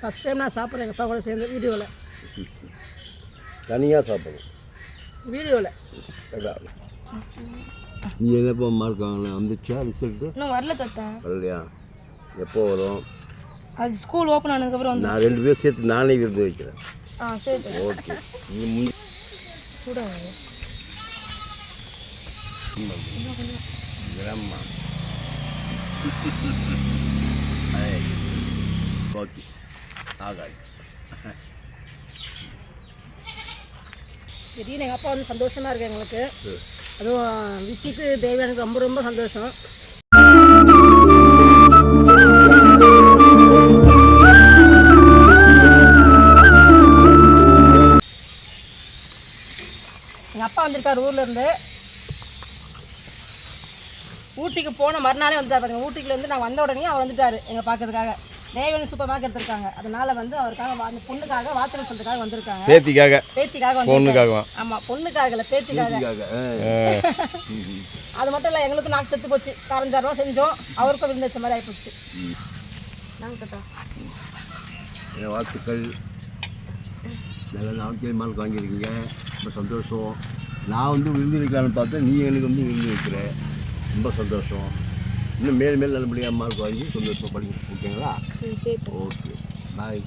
First time நான் சாப்பிட்றேன் எங்கள் அப்பா கூட சேர்ந்து வீடியோவில் தனியாக சாப்பிடணும். வீடியோவில். நீ என்னப்போ மார்க் வாங்கின? வந்துச்சா ரிசல்ட்டு இன்னும் வரல தாத்தா. வரலையா? எப்போ வரும்? அது ஸ்கூல் ஓப்பன் ஆனதுக்கப்புறம் வந்து நான் ரெண்டு பேரும் சேர்த்து நானே விருது வைக்கிறேன். ஆ சரி. ஓகே. நீ முன் கிராமமா. ஓகே. ஆகாது திடீர்னு எங்கள் அப்பா வந்து சந்தோஷமாக இருக்கு எங்களுக்கு அதுவும் விக்கிக்கு தேவையானுக்கு ரொம்ப ரொம்ப சந்தோஷம் எங்கள் அப்பா வந்திருக்காரு ஊர்ல இருந்து ஊட்டிக்கு போன மறுநாளே வந்துட்டார் பாருங்க ஊட்டிக்குல இருந்து நான் வந்த உடனே அவர் வந்துட்டாரு எங்களை பார்க்கறதுக்காக தேவனி சூப்பர் மார்க்கெட் எடுத்திருக்காங்க. அதனால வந்து அவருக்காக வா- அந்த பொண்ணுக்காக வாத்திரம் சொல்றதுக்காக வந்திருக்காங்க. பேத்திக்காக. பேத்திக்காக வந்து பொண்ணுக்காகவா? ஆமா பொண்ணுக்காக இல்ல பேத்திக்காக அது மட்டும் இல்லை எங்களுக்கும் நாக்கு செத்து போச்சு. காரஞ்சாரமா செஞ்சோம். அவருக்கும் விருந்து வச்ச மாதிரி ஆகிப்போச்சு நாங்கள் வாழ்த்துக்கள். நல்ல நாளைக்கு மார்க் வாங்கியிருக்கீங்க ரொம்ப சந்தோஷம். நான் வந்து விருந்து வைக்கலான்னு பார்த்தேன் நீ எனக்கு வந்து விருந்து வைக்கிற. ரொம்ப சந்தோஷம். இன்னும் மேல் மேல் நல்லபடியாக மார்க் வாங்கி சந்தோஷமாக படிக்க ஓகேங்களா ஓகே பாய்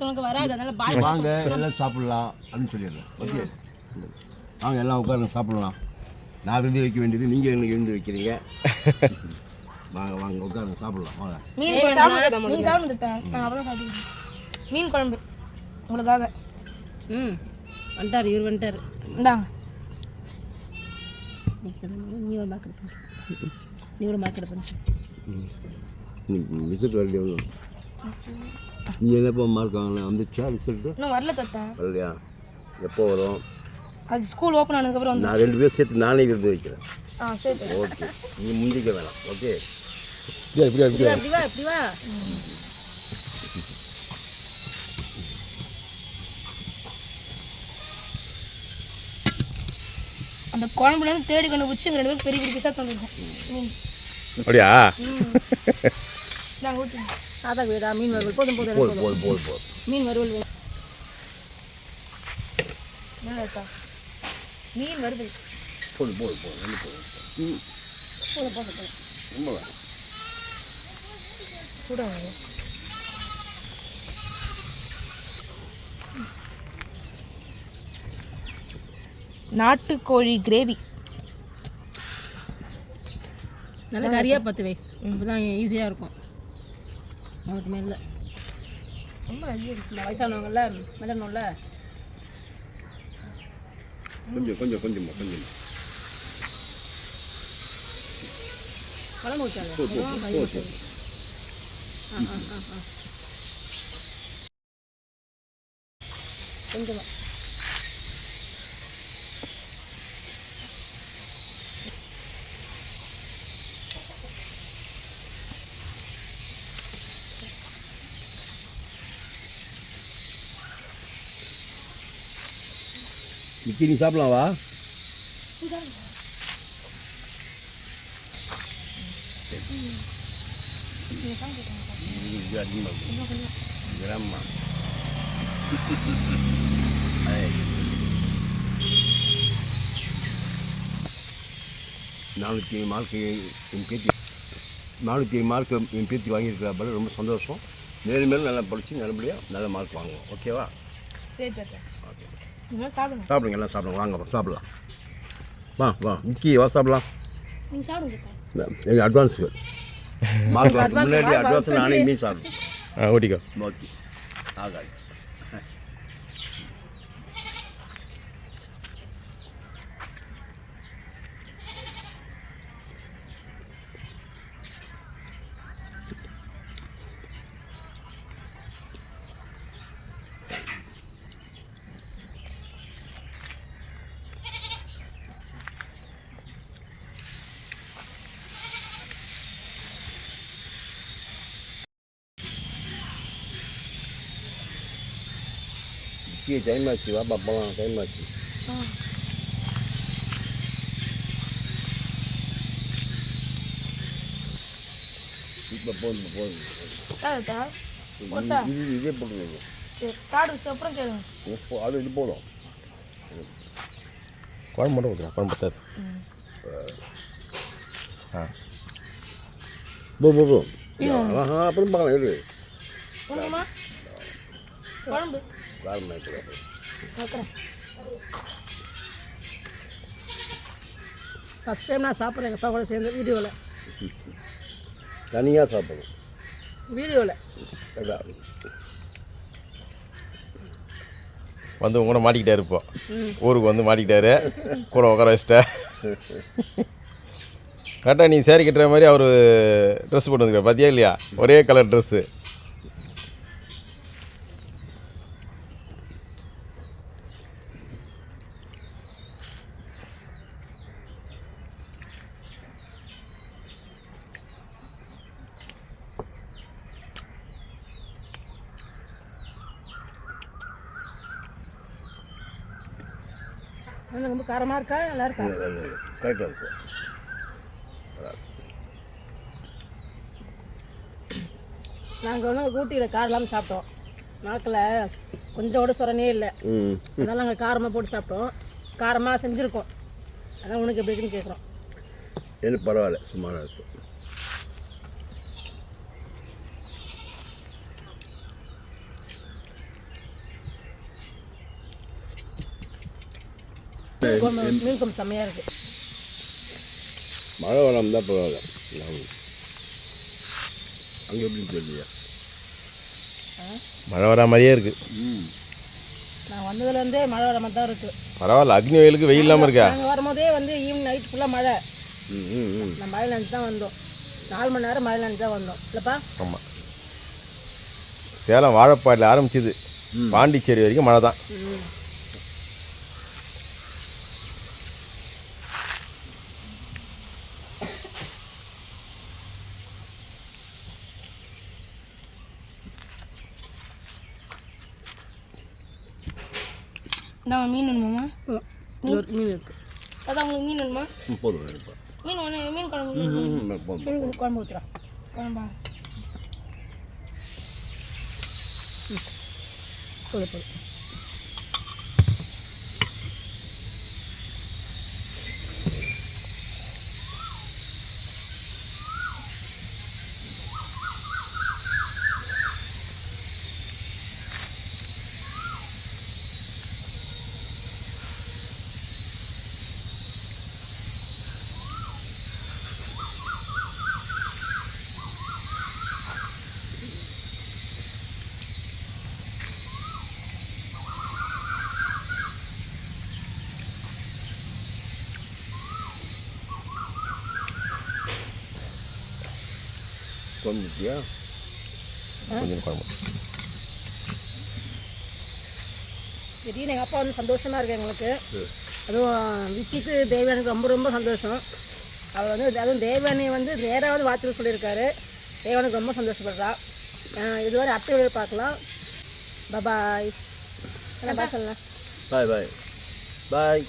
உனக்கு வராது அதனால பாய் வாங்க எல்லாம் சாப்பிடலாம் அப்படின்னு சொல்லிடுறேன். ஓகே? வாங்க எல்லாம் உட்காருங்க சாப்பிடலாம். நான் விருந்து வைக்க வேண்டியது நீங்கள் எனக்கு விருந்து வைக்கிறீங்க? வாங்க வாங்க உட்காருங்க சாப்பிடலாம் வாங்க. மீன் சாப்பிடுங்க நான் அப்புறம் சாப்பிடுறேன் மீன் குழம்பு. உங்களுக்காக. ம். வந்துட்டார் இவர் வந்துட்டார். இந்தாங்க நீ ஒரு மார்க் எடுப்பேன் நீ ஒரு மார்க் எடுப்பேன் ரிசல்ட் வரலையா நீ என்னப்போ மார்க் வாங்கின? வந்துச்சா ரிசல்ட்டு இன்னும் வரல தாத்தா. வரலையா? எப்போ வரும்? அது ஸ்கூல் ஓப்பன் ஆனதுக்கப்புறம் நான் ரெண்டு பேரும் சேர்த்து நானே விருது வைக்கிறேன். ஆ சரி. ஓகே. நீ முந்திக்க வேணாம். ஓகே? இப்படியா இப்படியா இப்படி வா இப்படி வா. அந்த குழம்புலேருந்து தேடி கண்டுபிடிச்சி எங்கள் ரெண்டு பேரும் பெரிய பெரிய பீஸாக தந்துருக்கோம். மீன். அப்படியா? நாங்கள் ஊற்றி தாத்தா வீடா மீன் வறுவல். போதும் போதும் போதும் போது போது போது மீன் வறுவல் மீன் வருது போது போது போது ரெண்டு போது ம் போதும் போதும். போதும் ரொம்ப வேணாம் சூடாக நாட்டுக்கோழி கிரேவி. நல்லா கறியாக பார்த்து வை. அப்போ தான் ஈஸியாக இருக்கும். அவருக்கு மேலே ரொம்ப நிறைய இருக்கு இந்த வயசானவங்கள்ல மெல்லணும்ல கொஞ்சம் கொஞ்சம் கொஞ்சமா கொஞ்சம். குழம்பு ஊற்றாங்க கொஞ்சமாக நிக்கி நீ சாப்பிடலாம் வா. கிராமமா. நானூற்றி மார்க்கு என் பேத்தி நானூற்றி மார்க் என் பேத்தி வாங்கியிருக்கிறா பாரு ரொம்ப சந்தோஷம் மேலும் மேலும் நல்லா படித்து நல்லபடியாக நல்ல மார்க் வாங்குவோம் ஓகேவா சரி ஓகே சாப்பிடுங்க. சாப்பிடுங்க எல்லாம் சாப்பிடுங்க. வாங்க சாப்பிடலாம். வா வா. நிக்கி வா சாப்பிடலாம். நீங்கள் சாப்பிடுங்க எங்கள் அட்வான்ஸுக்கு முன்னாடி அட்வான்ஸ் நானே மீன் சாப்பிடுவேன் ஆ ஓட்டிக்கோ ஓகே. ஆகாது நிக்கி டைம் ஆச்சு வா போகலாம் டைம் ஆச்சு இப்போ போதும் போதும் இது இது போட்டுருங்க அது இது போதும் குழம்பு மட்டும் ஊற்றுறா குழம்பு பத்தாது ஆ போ போ போ அப்புறம் பார்க்கலாம் உங்கம்மா குழம்பு ஆயிட்டு பார்க்குறேன். ஃபஸ்ட் டைம் நான் சாப்பிட்றேன் எங்கள் அப்பா கூட சேர்ந்து வீடியோவில் தனியாக சாப்பிடணும். வீடியோவில் வந்து உங்களை மாட்டிக்கிட்டாரு இப்போ. ஊருக்கு வந்து மாட்டிக்கிட்டாரு. கூட உட்கார வச்சிட்ட. கரெக்டாக நீ சேரி கட்டுற மாதிரி அவர் ட்ரெஸ் போட்டு வந்துருக்காரு. பார்த்தியா இல்லையா? ஒரே கலர் ட்ரெஸ்ஸு ரொம்ப காரமாக இருக்கா? நல்லா இருக்கா? கரெக்டாக இருக்கு. நாங்கள் வந்து ஊட்டியில் காரம் இல்லாமல் சாப்பிட்டோம். நாக்கில் கொஞ்சம் கூட சொரனே இல்லை. அதனால் நாங்கள் காரமாக போட்டு சாப்பிட்டோம். காரமாக செஞ்சுருக்கோம். அதான் உனக்கு எப்படி இருக்குன்னு கேட்குறோம் எனக்கு பரவாயில்ல சுமாராக இருக்கும் மீன் குழம்பு செம்மையாக இருக்குது மழை வராமல் தான் பரவாயில்ல நான் அங்கே எப்படின்னு தெரியலையா மழை வரா மாதிரியே இருக்குது நான் வந்ததுலேருந்தே மழை வர மாதிரி தான் இருக்குது பரவாயில்ல அக்னி வெயிலுக்கு வெயில் இல்லாமல் இருக்கா? நாங்கள் வரும்போதே வந்து ஈவினிங் நைட் ஃபுல்லாக மழை. ம் ம் ம். நான் மழை நினச்சி தான் வந்தோம். நாலு மணி நேரம் மழை நினச்சி தான் வந்தோம். இல்லைப்பா? ஆமாம் சேலம் வாழைப்பாடில் ஆரம்பிச்சது. பாண்டிச்சேரி வரைக்கும் மழை தான். நான் மீன் வேணுமாம்மா? மீன் இருக்குது அதான் உங்களுக்கு மீன் வேணுமா? போதும் மீன் ஒன்று மீன் குழம்பு மீன் குழம்பு ஊற்றுறோம் குழம்பா. போதும் போதும். குழம்புட்டியா கொஞ்சம் குழம்பு திடீர்னு எங்கள் அப்பா வந்து சந்தோஷமாக இருக்கு எங்களுக்கு அதுவும் விக்கிக்கு தேவயானுக்கு ரொம்ப ரொம்ப சந்தோஷம் அவர் வந்து அதுவும் தேவயானி வந்து நேராவது வார்த்தையில் சொல்லியிருக்காரு. தேவனுக்கு ரொம்ப சந்தோஷப்படுறா இதுவரை அத்தை பார்க்கலாம். பபாய் சொல்லலாம் பாய் பாய் பாய்